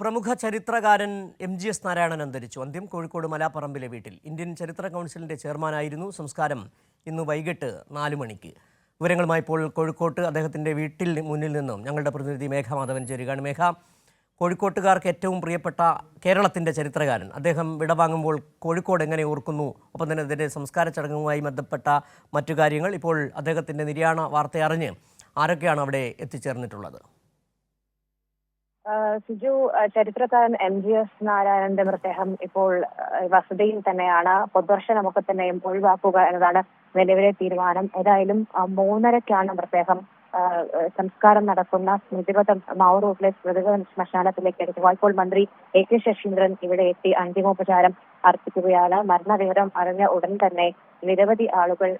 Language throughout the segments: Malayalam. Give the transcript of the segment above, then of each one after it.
പ്രമുഖ ചരിത്രകാരൻ എം ജി എസ് നാരായണൻ അന്തരിച്ചു. അന്ത്യം കോഴിക്കോട് മലാപ്പറമ്പിലെ വീട്ടിൽ. ഇന്ത്യൻ ചരിത്ര കൗൺസിലിന്റെ ചെയർമാനായിരുന്നു സംസ്കാരം. ഇന്ന് വൈകിട്ട് നാല് മണിക്ക്. വിവരങ്ങളുമായി ഇപ്പോൾ കോഴിക്കോട്ട് അദ്ദേഹത്തിന്റെ വീട്ടിൽ മുന്നിൽ നിന്നും ഞങ്ങളുടെ പ്രതിനിധി മേഘ മാധവൻ ചേരുകയാണ്. മേഘ കോഴിക്കോട്ടുകാർക്ക് ഏറ്റവും പ്രിയപ്പെട്ട കേരളത്തിന്റെ ചരിത്രകാരൻ. അദ്ദേഹം വിടവാങ്ങുമ്പോൾ കോഴിക്കോട് എങ്ങനെ ഓർക്കുന്നു? ഒപ്പം തന്നെ അതിന്റെ സംസ്കാര ചടങ്ങുമായി ബന്ധപ്പെട്ട മറ്റു കാര്യങ്ങൾ ഇപ്പോൾ അദ്ദേഹത്തിന്റെ നിര്യാണ വാർത്തയറിഞ്ഞ് ആരൊക്കെയാണ് അവിടെ എത്തിച്ചേർന്നിട്ടുള്ളത്? സിജു ചരിത്രകാരൻ എം ജി എസ് നാരായണന്റെ മൃതദേഹം ഇപ്പോൾ വസതിയിൽ തന്നെയാണ്. പൊതുദർശനമൊക്കെ തന്നെയും ഒഴിവാക്കുക എന്നതാണ് നിലവിലെ തീരുമാനം. ഏതായാലും മൂന്നരക്കാണ് മൃതദേഹം സംസ്കാരം നടക്കുന്ന സ്മൃതിപഥം മാവൂർ റോഡിലെ സ്മൃതിക ശ്മശാനത്തിലേക്ക് എടുത്തു. വായ്പോൾ മന്ത്രി എ കെ ശശീന്ദ്രൻ ഇവിടെ എത്തി അന്തിമോപചാരം അർപ്പിക്കുകയാണ്. മരണവിവരം അറിഞ്ഞ ഉടൻ തന്നെ നിരവധി ആളുകൾ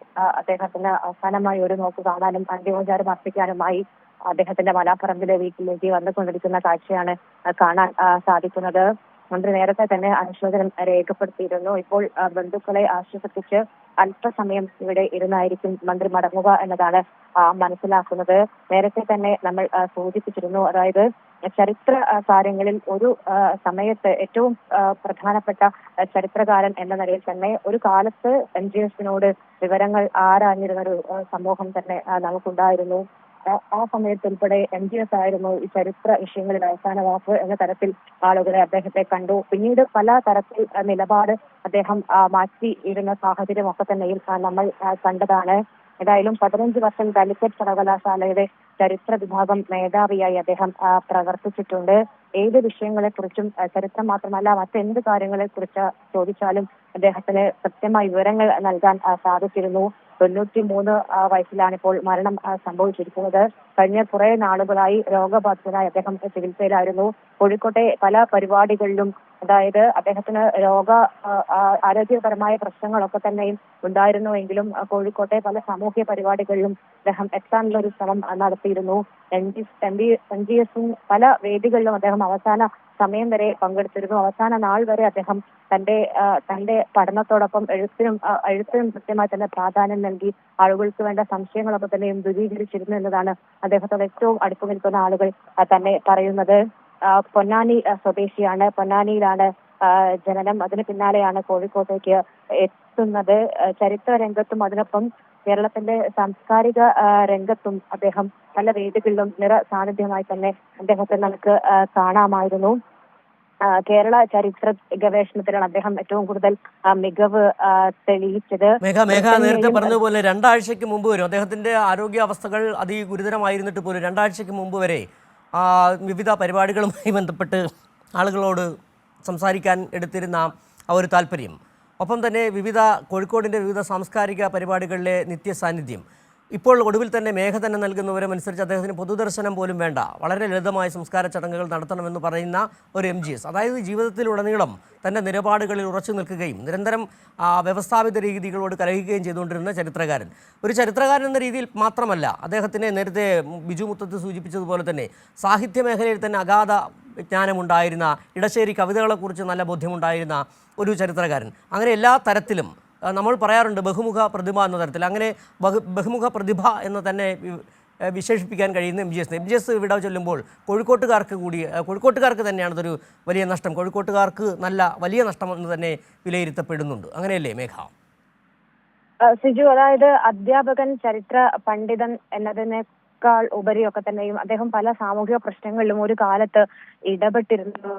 അദ്ദേഹത്തിന് അവസാനമായി ഒരു നോക്ക് കാണാനും അന്തിമോപചാരം അർപ്പിക്കാനുമായി അദ്ദേഹത്തിന്റെ മലാപ്പറമ്പിലെ വീട്ടിലേക്ക് വന്നുകൊണ്ടിരിക്കുന്ന കാഴ്ചയാണ് കാണാൻ സാധിക്കുന്നത്. മന്ത്രി നേരത്തെ തന്നെ അനുശോചനം രേഖപ്പെടുത്തിയിരുന്നു. ഇപ്പോൾ ബന്ധുക്കളെ ആശ്വസിപ്പിച്ച് അല്പസമയം ഇവിടെ ഇരുന്നായിരിക്കും മന്ത്രി മടങ്ങുക എന്നതാണ് മനസ്സിലാക്കുന്നത്. നേരത്തെ തന്നെ നമ്മൾ സൂചിപ്പിച്ചിരുന്നു. അതായത് ചരിത്ര കാര്യങ്ങളിൽ ഒരു സമയത്ത് ഏറ്റവും പ്രധാനപ്പെട്ട ചരിത്രകാരൻ എന്ന നിലയിൽ തന്നെ ഒരു കാലത്ത് എം ജി എസിനോട് വിവരങ്ങൾ ആരാഞ്ഞിരുന്ന ഒരു സമൂഹം തന്നെ നമുക്കുണ്ടായിരുന്നു. ആ- സമയത്ത് ഉൾപ്പെടെ എം ജി എസ് ആയിരുന്നു ഈ ചരിത്ര വിഷയങ്ങളിൽ അവസാന വാക്ക് എന്ന തരത്തിൽ ആളുകളെ അദ്ദേഹത്തെ കണ്ടു. പിന്നീട് പല തരത്തിൽ നിലപാട് അദ്ദേഹം മാറ്റി ഇരുന്ന സാഹചര്യമൊക്കെ തന്നെയും നമ്മൾ കണ്ടതാണ്. ഏതായാലും പതിനഞ്ച് വർഷം കാലിക്കറ്റ് സർവകലാശാലയുടെ ചരിത്ര വിഭാഗം മേധാവിയായി അദ്ദേഹം പ്രവർത്തിച്ചിട്ടുണ്ട്. ഏത് വിഷയങ്ങളെ കുറിച്ചും ചരിത്രം മാത്രമല്ല മറ്റെന്ത് കാര്യങ്ങളെ കുറിച്ച് ചോദിച്ചാലും അദ്ദേഹത്തിന് കൃത്യമായ വിവരങ്ങൾ നൽകാൻ സാധിച്ചിരുന്നു. തൊണ്ണൂറ്റി മൂന്ന് വയസ്സിലാണ് ഇപ്പോൾ മരണം സംഭവിച്ചിരിക്കുന്നത്. കഴിഞ്ഞ കുറെ നാളുകളായി രോഗബാധിതനായി അദ്ദേഹം ചികിത്സയിലായിരുന്നു. കോഴിക്കോട്ടെ പല പരിപാടികളിലും അതായത് അദ്ദേഹത്തിന് രോഗ ആരോഗ്യപരമായ പ്രശ്നങ്ങളൊക്കെ തന്നെയും ഉണ്ടായിരുന്നുവെങ്കിലും കോഴിക്കോട്ടെ പല സാമൂഹ്യ പരിപാടികളിലും അദ്ദേഹം എത്താനുള്ള ഒരു ശ്രമം നടത്തിയിരുന്നു. N G M B G എസും പല വേദികളിലും അദ്ദേഹം അവസാന സമയം വരെ പങ്കെടുത്തിരുന്നു. അവസാന നാൾ വരെ അദ്ദേഹം തന്റെ തന്റെ പഠനത്തോടൊപ്പം എഴുത്തിനും എഴുത്തിനും കൃത്യമായി തന്നെ പ്രാധാന്യം നൽകി. ആളുകൾക്ക് വേണ്ട സംശയങ്ങളൊക്കെ തന്നെയും ദുരീകരിച്ചിരുന്നു എന്നതാണ് അദ്ദേഹത്തോട് ഏറ്റവും അടുപ്പം നിൽക്കുന്ന ആളുകൾ തന്നെ പറയുന്നത്. പൊന്നാനി സ്വദേശിയാണ്. പൊന്നാനിയിലാണ് ജനനം. അതിന് പിന്നാലെയാണ് കോഴിക്കോട്ടേക്ക് എത്തുന്നത്. ചരിത്ര രംഗത്തും അതിനൊപ്പം കേരളത്തിന്റെ സാംസ്കാരിക രംഗത്തും അദ്ദേഹം പല വേദികളിലും നിറ സാന്നിധ്യമായി തന്നെ അദ്ദേഹത്തെ നമുക്ക് കാണാമായിരുന്നു. കേരള ചരിത്ര ഗവേഷണത്തിലാണ് അദ്ദേഹം ഏറ്റവും കൂടുതൽ മികവ് തെളിയിച്ചത്. മേഘ മേഘ നേരത്തെ പറഞ്ഞതുപോലെ രണ്ടാഴ്ചയ്ക്ക് മുമ്പ് വരും. അദ്ദേഹത്തിന്റെ ആരോഗ്യാവസ്ഥകൾ അതിഗുരുതരമായിരുന്നിട്ട് പോലും രണ്ടാഴ്ചയ്ക്ക് മുമ്പ് വരെ വിവിധ പരിപാടികളുമായി ബന്ധപ്പെട്ട് ആളുകളോട് സംസാരിക്കാൻ എടുത്തിരുന്ന ആ ഒരു താല്പര്യം. ഒപ്പം തന്നെ വിവിധ കോഴിക്കോടിന്റെ വിവിധ സാംസ്കാരിക പരിപാടികളിലെ നിത്യ സാന്നിധ്യം ഇപ്പോൾ ഒടുവിൽ തന്നെ മേഘ തന്നെ നൽകുന്ന വിവരമനുസരിച്ച് അദ്ദേഹത്തിന് പൊതുദർശനം പോലും വേണ്ട. വളരെ ലളിതമായ സംസ്കാര ചടങ്ങുകൾ നടത്തണമെന്ന് പറയുന്ന ഒരു എം ജി എസ്. അതായത് ജീവിതത്തിലുടനീളം തന്റെ നിലപാടുകളിൽ ഉറച്ചു നിൽക്കുകയും നിരന്തരം വ്യവസ്ഥാപിത രീതികളോട് കലഹിക്കുകയും ചെയ്തുകൊണ്ടിരുന്ന ചരിത്രകാരൻ. ഒരു ചരിത്രകാരൻ എന്ന രീതിയിൽ മാത്രമല്ല അദ്ദേഹത്തിന് നേരത്തെ ബിജു മുത്തത്ത് സൂചിപ്പിച്ചതുപോലെ തന്നെ സാഹിത്യ മേഖലയിൽ തന്നെ അഗാധ വിജ്ഞാനമുണ്ടായിരുന്ന ഇടശ്ശേരി കവിതകളെക്കുറിച്ച് നല്ല ബോധ്യമുണ്ടായിരുന്ന ഒരു ചരിത്രകാരൻ. അങ്ങനെ എല്ലാ തരത്തിലും നമ്മൾ പറയാറുണ്ട് ബഹുമുഖ പ്രതിഭ എന്ന തരത്തിൽ. അങ്ങനെ ബഹു ബഹുമുഖ പ്രതിഭ എന്ന് തന്നെ വിശേഷിപ്പിക്കാൻ കഴിയുന്ന M G S. M G S ഇവിടെ ചൊല്ലുമ്പോൾ കോഴിക്കോട്ടുകാർക്ക് കൂടി കോഴിക്കോട്ടുകാർക്ക് തന്നെയാണ് അതൊരു വലിയ നഷ്ടം. കോഴിക്കോട്ടുകാർക്ക് നല്ല വലിയ നഷ്ടം എന്ന് തന്നെ വിലയിരുത്തപ്പെടുന്നുണ്ട്. അങ്ങനെയല്ലേ മേഘ? സിജു അതായത് അധ്യാപകൻ ചരിത്ര പണ്ഡിതൻ എന്നതിനേക്കാൾ ഉപരിയൊക്കെ തന്നെയും അദ്ദേഹം പല സാമൂഹിക പ്രശ്നങ്ങളിലും ഒരു കാലത്ത് ഇടപെട്ടിരുന്നു.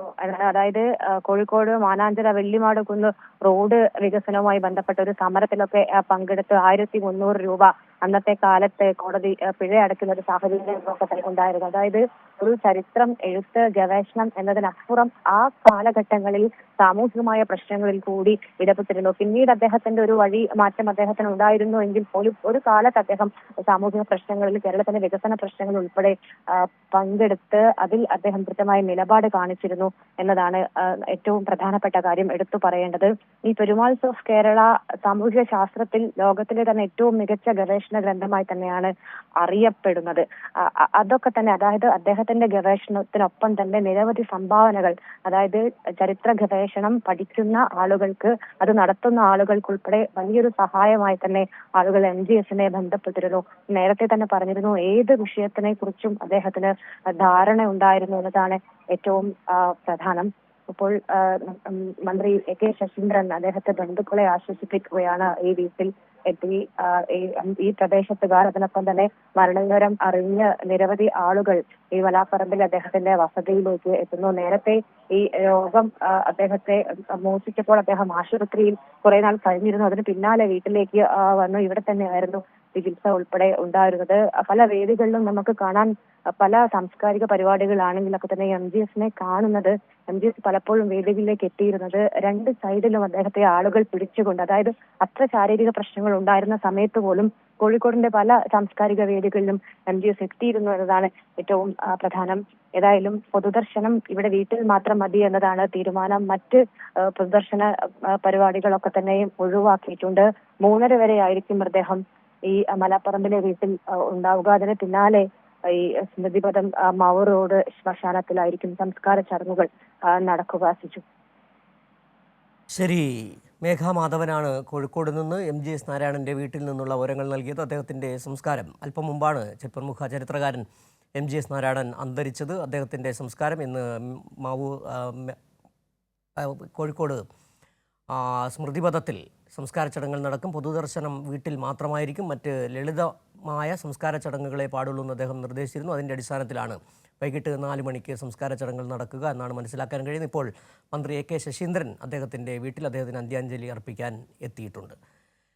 അതായത് കോഴിക്കോട് മാനാഞ്ചിറ വെള്ളിമാട് കുന്ന് റോഡ് വികസനവുമായി ബന്ധപ്പെട്ട ഒരു സമരത്തിലൊക്കെ പങ്കെടുത്ത് ആയിരത്തി മുന്നൂറ് രൂപ അന്നത്തെ കാലത്ത് കോടതി പിഴ അടയ്ക്കുന്ന ഒരു സാഹചര്യം ഒക്കെ തന്നെ ഉണ്ടായിരുന്നു. അതായത് ഒരു ചരിത്രം എഴുത്ത് ഗവേഷണം എന്നതിനപ്പുറം ആ കാലഘട്ടങ്ങളിൽ സാമൂഹികമായ പ്രശ്നങ്ങളിൽ കൂടി ഇടപെട്ടിരുന്നു. പിന്നീട് അദ്ദേഹത്തിന്റെ ഒരു വഴി മാറ്റം അദ്ദേഹത്തിന് ഉണ്ടായിരുന്നു എങ്കിൽ പോലും ഒരു കാലത്ത് അദ്ദേഹം സാമൂഹിക പ്രശ്നങ്ങളിൽ കേരളത്തിന്റെ വികസന പ്രശ്നങ്ങൾ ഉൾപ്പെടെ പങ്കെടുത്ത് അതിൽ അദ്ദേഹം കൃത്യമായ നിലപാട് കാണിച്ചിരുന്നു എന്നതാണ് ഏറ്റവും പ്രധാനപ്പെട്ട കാര്യം എടുത്തു പറയേണ്ടത്. ഈ പെരുമാൾസ് ഓഫ് കേരള സാമൂഹിക ശാസ്ത്രത്തിൽ ലോകത്തിലെ തന്നെ ഏറ്റവും മികച്ച ഗവേഷണ ഗവേഷണ ഗ്രന്ഥമായി തന്നെയാണ് അറിയപ്പെടുന്നത്. അതൊക്കെ തന്നെ അതായത് അദ്ദേഹത്തിന്റെ ഗവേഷണത്തിനൊപ്പം തന്നെ നിരവധി സംഭാവനകൾ അതായത് ചരിത്ര ഗവേഷണം പഠിക്കുന്ന ആളുകൾക്ക് അത് നടത്തുന്ന ആളുകൾക്ക് ഉൾപ്പെടെ വലിയൊരു സഹായമായി തന്നെ ആളുകൾ എം ജി എസിനെ ബന്ധപ്പെട്ടിരുന്നു. നേരത്തെ തന്നെ പറഞ്ഞിരുന്നു ഏത് വിഷയത്തിനെ കുറിച്ചും അദ്ദേഹത്തിന് ധാരണ ഉണ്ടായിരുന്നു എന്നതാണ് ഏറ്റവും പ്രധാനം. ഇപ്പോൾ മന്ത്രി എ കെ ശശീന്ദ്രൻ അദ്ദേഹത്തെ ബന്ധുക്കളെ ആശ്വസിപ്പിക്കുകയാണ് ഈ വീട്ടിൽ. എത്തി ഈ പ്രദേശത്തുകാർ. അതിനൊപ്പം തന്നെ മരണവിവരം അറിഞ്ഞ് നിരവധി ആളുകൾ ഈ വലാപ്പറമ്പിൽ അദ്ദേഹത്തിന്റെ വസതിയിലേക്ക് എത്തുന്നു. നേരത്തെ ഈ രോഗം അദ്ദേഹത്തെ മോചിച്ചപ്പോൾ അദ്ദേഹം ആശുപത്രിയിൽ കുറെ നാൾ കഴിഞ്ഞിരുന്നു. അതിന് പിന്നാലെ വീട്ടിലേക്ക് വന്നു. ഇവിടെ തന്നെയായിരുന്നു ചികിത്സ ഉൾപ്പെടെ ഉണ്ടായിരുന്നത്. പല വേദികളിലും നമുക്ക് കാണാൻ പല സാംസ്കാരിക പരിപാടികളാണെങ്കിലൊക്കെ തന്നെ എം ജി എസിനെ കാണുന്നത് എം ജി എസ് പലപ്പോഴും വേദികളിലേക്ക് എത്തിയിരുന്നത്. രണ്ട് സൈഡിലും അദ്ദേഹത്തെ ആളുകൾ പിടിച്ചുകൊണ്ട് അതായത് അത്ര ശാരീരിക പ്രശ്നങ്ങൾ ഉണ്ടായിരുന്ന സമയത്ത് പോലും കോഴിക്കോടിന്റെ പല സാംസ്കാരിക വേദികളിലും എം ജി എസ് എത്തിയിരുന്നു എന്നതാണ് ഏറ്റവും പ്രധാനം. ഏതായാലും പൊതുദർശനം ഇവിടെ വീട്ടിൽ മാത്രം മതി എന്നതാണ് തീരുമാനം. മറ്റ് പൊതുദർശന പരിപാടികളൊക്കെ തന്നെയും ഒഴിവാക്കിയിട്ടുണ്ട്. മൂന്നര വരെ ആയിരിക്കും മൃതദേഹം ഈ മലപ്പറമ്പിലെ വീട്ടിൽ ഉണ്ടാവുക. അതിന് പിന്നാലെ ഈ സ്മൃതിപഥം മാവൂർ റോഡ് ശ്മശാനത്തിലായിരിക്കും സംസ്കാര ചടങ്ങുകൾ നടക്കുക ശരി. മേഘ മാധവനാണ് കോഴിക്കോട് നിന്ന് എം ജി എസ് നാരായണന്റെ വീട്ടിൽ നിന്നുള്ള വിവരങ്ങൾ നൽകിയത്. അദ്ദേഹത്തിന്റെ സംസ്കാരം അല്പം മുമ്പാണ് പ്രമുഖ ചരിത്രകാരൻ എം ജി എസ് നാരായണൻ അന്തരിച്ചത്. അദ്ദേഹത്തിന്റെ സംസ്കാരം ഇന്ന് മാവൂ ആ, ആ, കോഴിക്കോട് സ്മൃതിപഥത്തിൽ സംസ്കാര ചടങ്ങുകൾ നടക്കും. പൊതുദർശനം വീട്ടിൽ മാത്രമായിരിക്കും. മറ്റ് ലളിതമായ സംസ്കാര ചടങ്ങുകളെ പാടുള്ളൂ എന്ന് അദ്ദേഹം നിർദ്ദേശിച്ചിരുന്നു. അതിന്റെ അടിസ്ഥാനത്തിലാണ് വൈകിട്ട് നാല് മണിക്ക് സംസ്കാര ചടങ്ങുകൾ നടക്കുക എന്നാണ് മനസ്സിലാക്കാൻ കഴിയുന്നത്. ഇപ്പോൾ മന്ത്രി എ കെ ശശീന്ദ്രൻ അദ്ദേഹത്തിന്റെ വീട്ടിൽ അദ്ദേഹത്തിന് അന്ത്യാഞ്ജലി അർപ്പിക്കാൻ എത്തിയിട്ടുണ്ട്.